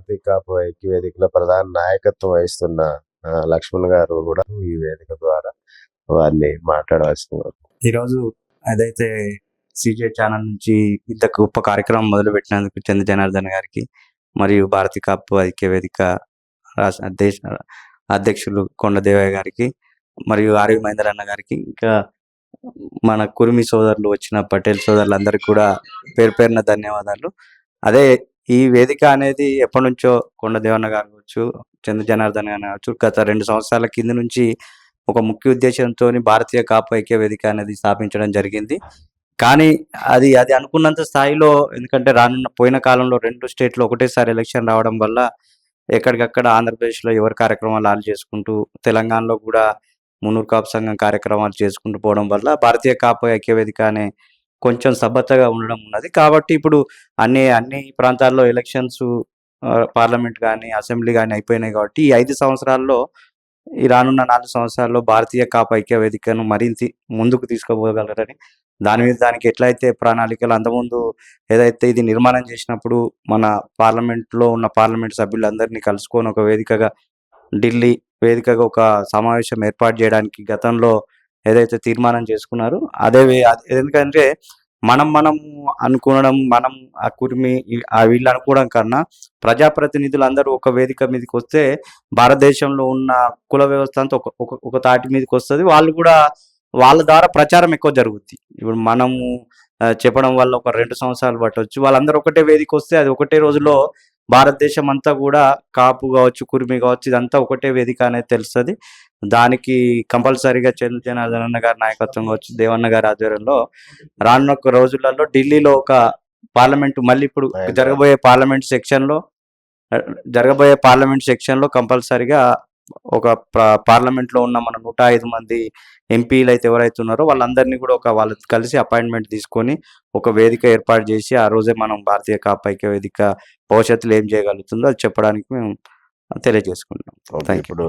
భారతీయ కాపు ఐక్య వేదికలో ప్రధాన నాయకత్వం వహిస్తున్న లక్ష్మణ్ గారు కూడా ఈ వేదిక ద్వారా వారిని మాట్లాడవలసిన ఈరోజు అదైతే సిజే ఛానల్ నుంచి ఇంత గొప్ప కార్యక్రమం మొదలు పెట్టినందుకు చంద్ర జనార్దన్ గారికి మరియు భారతీ కాపు ఐక్య వేదిక దేశ అధ్యక్షులు కొండదేవయ్య గారికి మరియు ఆర్వి మహేందర్ అన్న గారికి ఇంకా మన కురిమి సోదరులు వచ్చిన పటేల్ సోదరులందరికీ కూడా పేరు పేరున ధన్యవాదాలు. అదే ఈ వేదిక అనేది ఎప్పటి నుంచో కొండదేవన్న గారు కావచ్చు చంద్ర జనార్దన్ గారు కావచ్చు గత రెండు సంవత్సరాల కింద నుంచి ఒక ముఖ్య ఉద్దేశంతో భారతీయ కాపు ఐక్య వేదిక అనేది స్థాపించడం జరిగింది. కానీ అది అది అనుకున్నంత స్థాయిలో ఎందుకంటే రానున్న పోయిన కాలంలో రెండు స్టేట్లో ఒకటేసారి ఎలక్షన్ రావడం వల్ల ఎక్కడికక్కడ ఆంధ్రప్రదేశ్లో ఎవరి కార్యక్రమాలు వాళ్ళు చేసుకుంటూ తెలంగాణలో కూడా మునూర్ కాపు సంఘం కార్యక్రమాలు చేసుకుంటూ పోవడం వల్ల భారతీయ కాపు ఐక్య వేదిక అనే కొంచెం సభ్యతగా ఉండడం ఉన్నది. కాబట్టి ఇప్పుడు అన్ని అన్ని ప్రాంతాల్లో ఎలక్షన్స్ పార్లమెంట్ కానీ అసెంబ్లీ కానీ అయిపోయినాయి కాబట్టి ఈ ఐదు సంవత్సరాల్లో ఈ రానున్న నాలుగు సంవత్సరాల్లో భారతీయ కాపు ఐక్య వేదికను మరింత ముందుకు తీసుకుపోగలరని దాని మీద దానికి ఎట్లయితే ప్రణాళికలు అంతకుముందు ఏదైతే ఇది నిర్మాణం చేసినప్పుడు మన పార్లమెంట్లో ఉన్న పార్లమెంట్ సభ్యులందరినీ కలుసుకొని ఒక వేదికగా ఢిల్లీ వేదికగా ఒక సమావేశం ఏర్పాటు చేయడానికి గతంలో ఏదైతే తీర్మానం చేసుకున్నారో అదే ఎందుకంటే మనం మనం అనుకోవడం మనం ఆ కుర్మి ఆ వీళ్ళు అనుకోవడం కన్నా ప్రజాప్రతినిధులు అందరూ ఒక వేదిక మీదకి వస్తే భారతదేశంలో ఉన్న కుల వ్యవస్థ అంతా ఒక ఒక ఒక తాటి మీదకి వస్తుంది. వాళ్ళు కూడా వాళ్ళ ద్వారా ప్రచారం ఎక్కువ జరుగుద్ది. ఇప్పుడు మనము చెప్పడం వల్ల ఒక రెండు సంవత్సరాలు పట్టవచ్చు వాళ్ళందరూ ఒకటే వేదిక వస్తే అది ఒకటే రోజులో భారతదేశం అంతా కూడా కాపు కావచ్చు కుర్మి కావచ్చు ఇదంతా ఒకటే వేదిక అనేది తెలుస్తుంది. దానికి కంపల్సరీగా చంద్ర జనార్దన్ అన్న గారి నాయకత్వం కావచ్చు దేవన్న గారి ఆధ్వర్యంలో రానున్న ఒక రోజులలో ఢిల్లీలో ఒక పార్లమెంట్ మళ్ళీ ఇప్పుడు జరగబోయే పార్లమెంట్ సెక్షన్లో ఆ, జరగబోయే పార్లమెంట్ సెక్షన్లో కంపల్సరీగా ఒక పార్లమెంట్లో ఉన్న మన నూట ఐదు మంది ఎంపీలు అయితే ఎవరైతే ఉన్నారో వాళ్ళందరినీ కూడా ఒక వాళ్ళు కలిసి అపాయింట్మెంట్ తీసుకొని ఒక వేదిక ఏర్పాటు చేసి ఆ రోజే మనం భారతీయ కాపు ఐక్య వేదిక భవిష్యత్తులో ఏం చేయగలుగుతుందో అది చెప్పడానికి మేము తెలియజేసుకుంటున్నాం. ఇప్పుడు